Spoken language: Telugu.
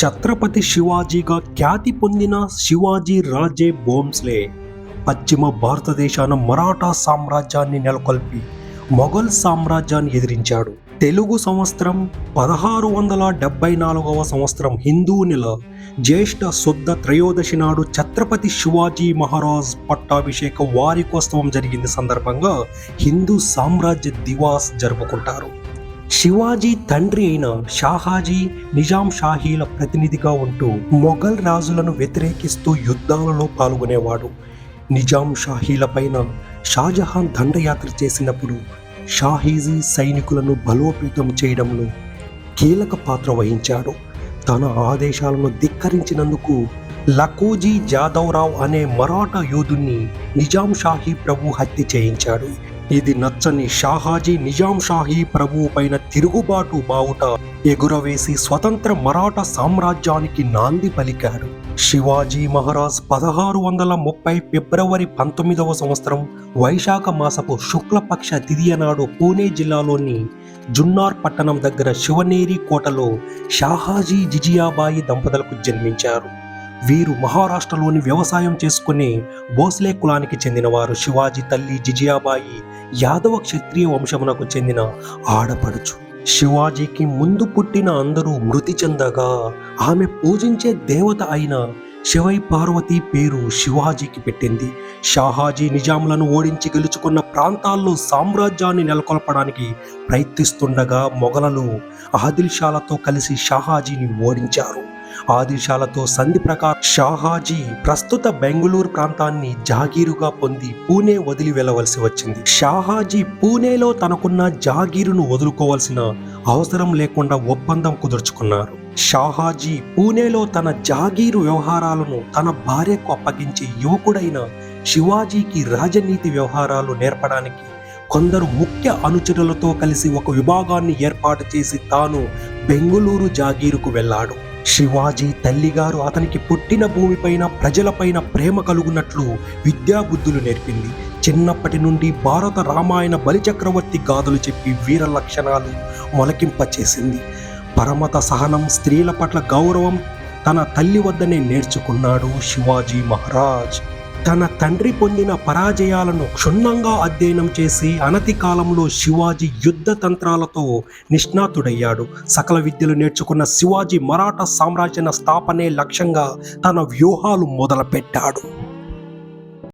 ఛత్రపతి శివాజీగా ఖ్యాతి పొందిన శివాజీ రాజే భోంస్లే. పశ్చిమ భారతదేశాన మరాఠా సామ్రాజ్యాన్ని నెలకొల్పి మొఘల్ సామ్రాజ్యాన్ని ఎదిరించాడు. తెలుగు సంవత్సరం పదహారు వందల డెబ్బై నాలుగవ సంవత్సరం హిందూ నెల జ్యేష్ఠ శుద్ధ త్రయోదశి నాడు ఛత్రపతి శివాజీ మహారాజ్ పట్టాభిషేక వారికోత్సవం జరిగింది సందర్భంగా హిందూ సామ్రాజ్య దివాస్ జరుపుకుంటారు. శివాజీ తండ్రి అయిన షాహాజీ నిజాం షాహీల ప్రతినిధిగా ఉంటూ మొఘల్ రాజులను వ్యతిరేకిస్తూ యుద్ధాలలో పాల్గొనేవాడు. నిజాం షాహీల పైన షాజహాన్ దండయాత్ర చేసినప్పుడు షాహీజీ సైనికులను బలోపేతం చేయడంలో కీలక పాత్ర వహించాడు. తన ఆదేశాలను ధిక్కరించినందుకు లకోజీ జాదవ్రావ్ అనే మరాఠా యోధుణ్ణి నిజాం షాహీ ప్రభు హత్య చేయించాడు. ఇది నచ్చని షాహాజీ నిజాం షాహీ ప్రభువు పైన తిరుగుబాటు బావుట ఎగురవేసి స్వతంత్ర మరాఠా సామ్రాజ్యానికి నాంది పలికాడు శివాజీ మహారాజ్ పదహారు వందల ముప్పై ఫిబ్రవరి పంతొమ్మిదవ సంవత్సరం వైశాఖ మాసపు శుక్లపక్ష తిథియ నాడు పూణే జిల్లాలోని జున్నార్ పట్టణం దగ్గర శివనేరి కోటలో షాహాజీ జిజియాబాయి దంపతులకు జన్మించారు. వీరు మహారాష్ట్రలోని వ్యవసాయం చేసుకునే భోస్లే కులానికి చెందినవారు శివాజీ తల్లి జిజియాబాయి యాదవ క్షత్రియ వంశమునకు చెందిన ఆడపడుచు. శివాజీకి ముందు పుట్టిన అందరూ మృతి చెందగా ఆమె పూజించే దేవత అయిన శివై పార్వతి పేరు శివాజీకి పెట్టింది. షాహాజీ నిజాములను ఓడించి గెలుచుకున్న ప్రాంతాల్లో సామ్రాజ్యాన్ని నెలకొల్పడానికి ప్రయత్నిస్తుండగా మొఘలలు ఆదిల్షాలతో కలిసి షాహాజీని ఓడించారు. ఆదేశాలతో సంధి ప్రకారం షాహాజీ ప్రస్తుత బెంగుళూరు ప్రాంతాన్ని జాగీరుగా పొంది పూణే వదిలి వెళ్ళవలసి వచ్చింది. షాహాజీ పూణేలో తనకున్న జాగీరును వదులుకోవాల్సిన అవసరం లేకుండా ఒప్పందం కుదుర్చుకున్నారు. షాహాజీ పూణేలో తన జాగీరు వ్యవహారాలను తన భార్యకు అప్పగించి యువకుడైన శివాజీకి రాజనీతి వ్యవహారాలు నేర్పడానికి కొందరు ముఖ్య అనుచరులతో కలిసి ఒక విభాగాన్ని ఏర్పాటు చేసి తాను బెంగుళూరు జాగీరుకు వెళ్ళాడు. శివాజీ తల్లిగారు అతనికి పుట్టిన భూమిపైన ప్రజలపైన ప్రేమ కలుగునట్లు విద్యాబుద్ధులు నేర్పింది. చిన్నప్పటి నుండి భారత రామాయణ బలిచక్రవర్తి గాథలు చెప్పి వీర లక్షణాలు మొలకింపచేసింది పరమత సహనం స్త్రీల పట్ల గౌరవం తన తల్లి వద్దనే నేర్చుకున్నాడు శివాజీ మహారాజ్. తన తండ్రి పొందిన పరాజయాలను క్షుణ్ణంగా అధ్యయనం చేసి అనతి కాలంలో శివాజీ యుద్ధ తంత్రాలతో నిష్ణాతుడయ్యాడు. సకల విద్యలు నేర్చుకున్న శివాజీ మరాఠా సామ్రాజ్య స్థాపనే లక్ష్యంగా తన వ్యూహాలు మొదలుపెట్టాడు.